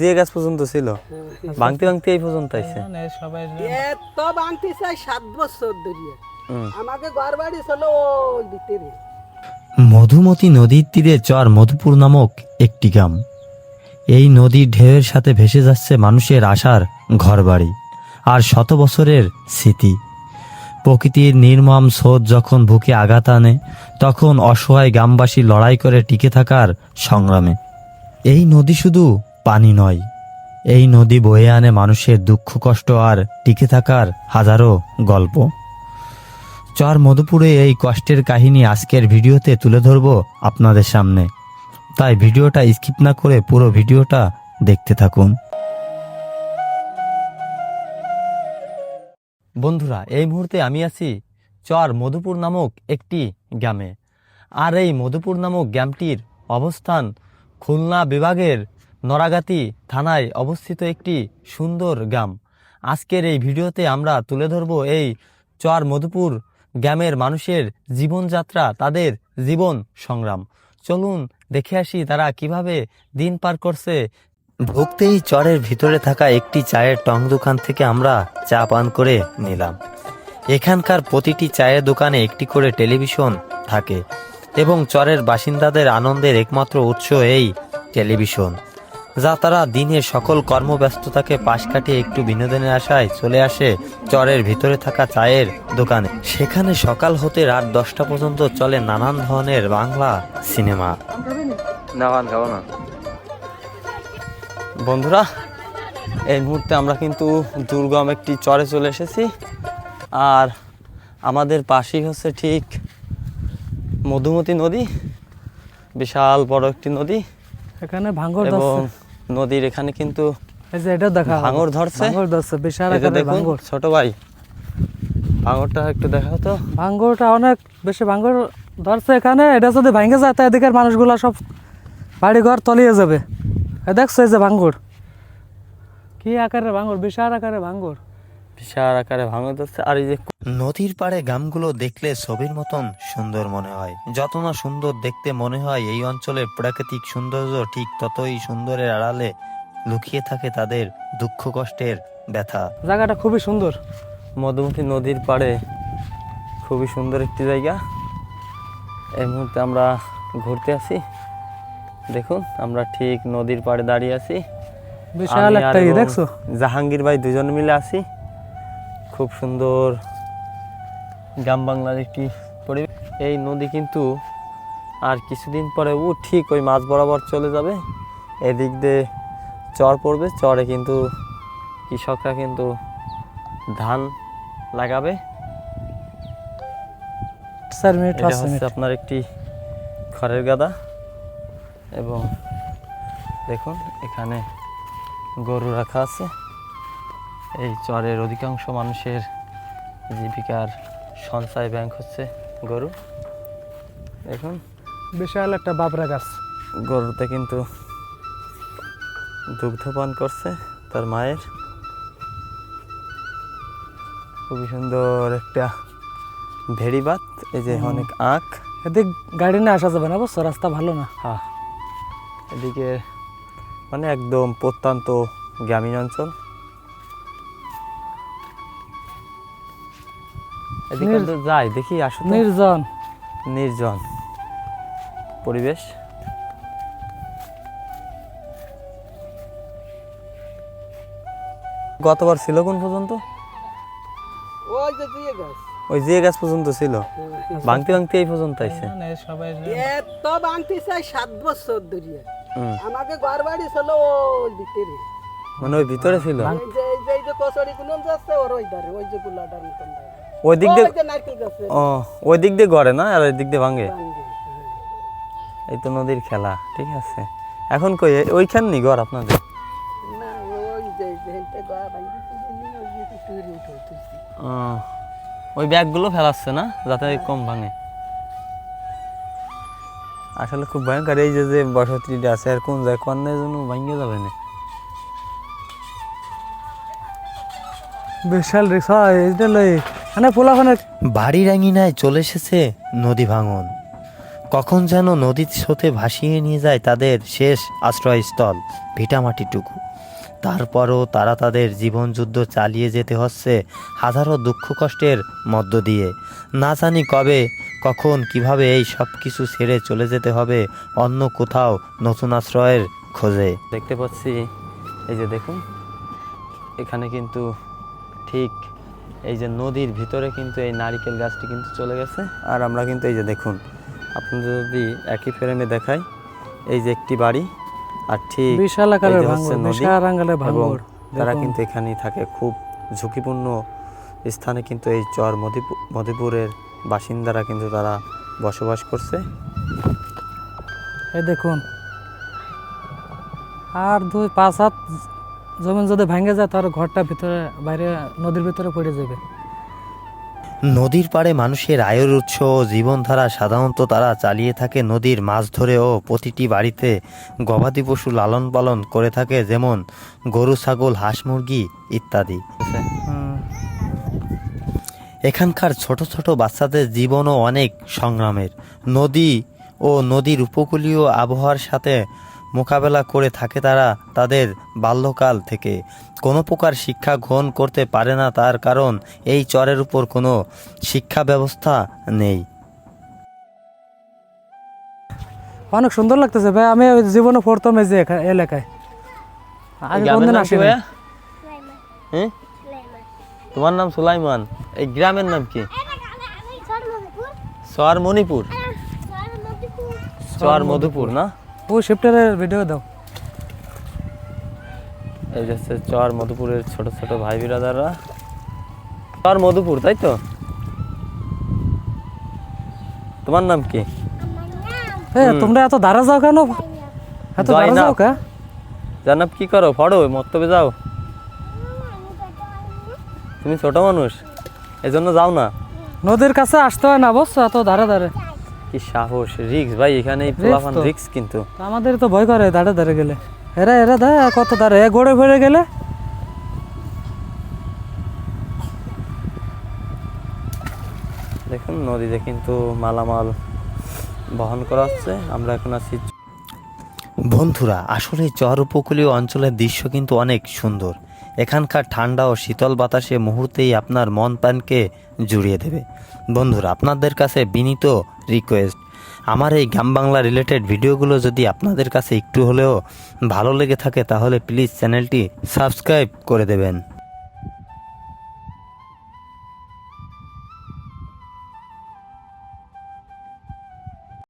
যে গাছ পর্যন্ত ছিল। ভাঙতে ভাঙতে এই পর্যন্ত আইছে। মানে সবাই এত বাংতি চাই সাত বছর ধরিয়ে। আমাকে ঘর বাড়ি ছিল ওই ভিতরে মধুমতি নদীর তীরে চর মধুপুর নামক একটি গ্রাম। এই নদীর ঢেউয়ের সাথে ভেসে যাচ্ছে মানুষের আশার ঘরবাড়ি আর শত বছরের স্মৃতি। প্রকৃতির নির্মম স্রোত যখন বুকে আঘাত আনে তখন অসহায় গ্রামবাসী লড়াই করে টিকে থাকার সংগ্রামে। এই নদী শুধু পানি নয়। এই নদী বয়ে আনে মানুষের দুঃখ, কষ্ট আর টিকে থাকার হাজারো গল্প। চর মধুপুরে এই কষ্টের কাহিনী আজকের ভিডিওতে তুলে ধরব আপনাদের সামনে। তাই ভিডিওটা স্কিপ না করে পুরো ভিডিওটা দেখতে থাকুন। বন্ধুরা, এই মুহূর্তে আমি আছি চর মধুপুর নামক একটি গ্রামে। আর এই মধুপুর নামক গ্রামটির অবস্থান খুলনা বিভাগের নরাগাতি থানায় অবস্থিত একটি সুন্দর গ্রাম। আজকের এই ভিডিওতে আমরা তুলে ধরব এই চর মধুপুর গ্রামের মানুষের জীবনযাত্রা, তাদের জীবন সংগ্রাম। চলুন দেখে আসি তারা কীভাবে দিন পার করছে। ঢুকতেই চরের ভিতরে থাকা একটি চায়ের টং দোকান থেকে আমরা চা পান করে নিলাম। এখানকার প্রতিটি চায়ের দোকানে একটি করে টেলিভিশন থাকে এবং চরের বাসিন্দাদের আনন্দের একমাত্র উৎস এই টেলিভিশন। যা তারা দিনের সকল কর্মব্যস্ততাকে পাশ কাটিয়ে একটু বিনোদনের আশায় চলে আসে চরের ভিতরে থাকা চায়ের দোকানে। সেখানে সকাল হতে রাত দশটা পর্যন্ত চলে নানান ধরনের বাংলা সিনেমা। না গান না। বন্ধুরা এই মুহূর্তে আমরা কিন্তু দুর্গম একটি চরে চলে এসেছি। আর আমাদের পাশেই হচ্ছে ঠিক মধুমতি নদী বিশাল বড় একটি নদী। এখানে ভাঙ্গর এবং নদীর এখানে কিন্তু এই যে এটা দেখা ভাঙর ধরছে। ভাঙ্গর ধরছে বিশাল দেখুন ভাঙ্গর ছোট ভাই। ভাঙরটা একটু দেখা তো। ভাঙ্গরটা অনেক বেশি ভাঙ্গর ধরছে এখানে। এটা যদি ভাঙ্গে যায় তা এদিকের মানুষগুলা সব বাড়ি ঘর তলিয়ে যাবে। দেখছ এই যে ভাঙ্গর কি আকারে ভাঙ্গর বিশাল আকারে ভাঙ্গর বিশাল আকারে ভাঙর ধরছে আর এই যে নদীর পাড়ে গ্রামগুলো দেখলে ছবির মতন সুন্দর মনে হয়। যত না সুন্দর দেখতে মনে হয় এই অঞ্চলের প্রাকৃতিক সৌন্দর্য ঠিক ততই সুন্দরের আড়ালে লুকিয়ে থাকে তাদের দুঃখ কষ্টের ব্যথা। জায়গাটা খুবই সুন্দর। মধুমতি নদীর পাড়ে খুবই সুন্দর একটি জায়গা। এই মুহূর্তে আমরা ঘুরতে আসি। দেখুন আমরা ঠিক নদীর পাড়ে দাঁড়িয়ে আছি। বিশাল একটা দেখছ? জাহাঙ্গীর ভাই দুজন মিলে আছি। খুব সুন্দর গ্রাম বাংলার একটি পরিবেশ। এই নদী কিন্তু আর কিছুদিন পরে ও ঠিক ওই মাছ বরাবর চলে যাবে। এদিক দিয়ে চর পড়বে। চরে কিন্তু কৃষকরা কিন্তু ধান লাগাবে। চার মিনিট হচ্ছে আপনার একটি খড়ের গাদা। এবং দেখুন এখানে গরু রাখা আছে। এই চরের অধিকাংশ মানুষের জীবিকার সঞ্চয় ব্যাংক হচ্ছে গরু। দেখুন। বিশাল একটা বাবরা গাছ। গরুতে কিন্তু দুগ্ধপান করছে তার মায়ের। খুবই সুন্দর একটা ভেড়িবাত এই যে অনেক আখ। এদিক গাড়ি নিয়ে আসা যাবে না বুঝছ? রাস্তা ভালো না। হ্যাঁ। এদিকে মানে একদম প্রত্যন্ত গ্রামীণ অঞ্চল। যাই দেখি আসো নির্জন। নির্জন। পরিবেশ। গতবার ছিল কোন পর্যন্ত? ওই যে গাছ। ওই যে গাছ পর্যন্ত ছিল? ভাঙতে ভাঙতে এই পর্যন্ত আইছে? মানে এত বাংতি চাই সাত বছর হুম, আমাকে ঘর বাড়ি ছিল ওই ভিতরে। মানে ওই ভিতরে ছিল? এই যে এই যে এই কচুরি গুলো যাচ্ছে ওর ওই ধারে ওই যে গুলাটার মতন ধারে। ওই দিক দিয়ে ওই যে নারকেল গাছে। ও ওই দিক দিয়ে গড়ে না? আর ওই দিক দিয়ে ভাঙে? এই তো নদীর খেলা ঠিক আছে। এখন কই? ওইখান নি ঘর আপনাদের? হ্যাঁ। ওই ব্যাগগুলো ফেলাচ্ছে না? যাতে কম ভাঙে। আসলে খুব ভয়ঙ্কর এই যে বসতিটা আছে আর কোন যায় কোন জন্য ভাঙে যাবে না? বিশাল রিক্স হয় এইটা লই মানে পোলাখানে বাড়ির আঙিনায় চলে এসেছে নদী ভাঙন। কখন যেন নদীর স্রোতে ভাসিয়ে নিয়ে যায় তাদের শেষ আশ্রয়স্থল ভিটামাটিটুকু। তারপরও তারা তাদের জীবনযুদ্ধ চালিয়ে যেতে হচ্ছে হাজারো দুঃখ কষ্টের মধ্য দিয়ে। না জানি কবে কখন কীভাবে এই সব কিছু ছেড়ে চলে যেতে হবে অন্য কোথাও নতুন আশ্রয়ের খোঁজে। দেখতে পাচ্ছি এই যে দেখুন এখানে কিন্তু ঠিক এই যে নদীর ভিতরে কিন্তু এই নারিকেল গাছটি কিন্তু চলে গেছে। আর আমরা কিন্তু এই যে দেখুন আপনাদের যদি একই ফ্রেমে দেখাই এই যে একটি বাড়ি আর ঠিক বিশাল আকারের ভাঙ্গর বিশাল আকারের ভাঙ্গর তারা কিন্তু এখানেই থাকে। খুব ঝুঁকিপূর্ণ স্থানে কিন্তু এই চর মধুপুর মধুপুরের বাসিন্দারা কিন্তু তারা বসবাস করছে। এই দেখুন আর দুই পাঁচ হাত জমিন যদি ভেঙে যায় তার ঘরটা ভিতরে বাইরে নদীর ভিতরে পড়ে যাবে। নদীর পাড়ে মানুষের আয়ের উৎস ও জীবনধারা সাধারণত তারা চালিয়ে থাকে নদীর মাছ ধরে ও প্রতিটি বাড়িতে গবাদি পশু লালন পালন করে থাকে যেমন গরু ছাগল হাঁস মুরগি ইত্যাদি। এখানকার ছোট ছোট বাচ্চাদের জীবনও অনেক সংগ্রামের। নদী ও নদীর উপকূলীয় আবহাওয়ার সাথে মোকাবেলা করে থাকে তারা তাদের বাল্যকাল থেকে। কোনো প্রকার শিক্ষা গ্রহণ করতে পারে না তার কারণ এই চরের উপর কোনো শিক্ষা ব্যবস্থা নেই। অনেক সুন্দর লাগতেছে ভাই আমি জীবনে পড়তাম এই যে এলাকায়। আগে কোনদিন? হ্যাঁ? তোমার নাম সুলাইমান? এই গ্রামের নাম কি? চর মণিপুর? চর মধুপুর না? ও শিফটারের ভিডিও দাও। এই যে হচ্ছে চর মধুপুরের ছোট ছোট ভাই বিরাদাররা। চর মধুপুর তাই তো? তোমার নাম কি? এ তোমরা এত ধারা যাও কেন? এত জয়নাব। যাও কা? জানাব কি করো? পড়ো মক্তবে যাও। তুমি ছোট মানুষ এজন্য যাও না। নদীর কাছে আসতে হয় না বস এত ধারে ধারে কি সাহস রিক্স ভাই এখানে পোলাপান রিক্স কিন্তু। আমাদের তো ভয় করে ধারে গেলে। এরা এরা দা কত ধারে এ গড়ে ফেড়ে গেলে। দেখুন নদীতে কিন্তু মালামাল বহন করা হচ্ছে। আমরা এখন আছি বন্ধুরা আসলে চর উপকূলীয় অঞ্চলের দৃশ্য কিন্তু অনেক সুন্দর। এখানকার ঠান্ডা ও শীতল বাতাসে মুহূর্তেই আপনার মন প্রাণকে জুড়িয়ে দেবে। বন্ধুরা, আপনাদের কাছে বিনীত রিকোয়েস্ট আমার এই গ্রাম বাংলা রিলেটেড ভিডিওগুলো যদি আপনাদের কাছে একটু হলেও ভালো লেগে থাকে, তাহলে প্লিজ চ্যানেলটি সাবস্ক্রাইব করে দেবেন।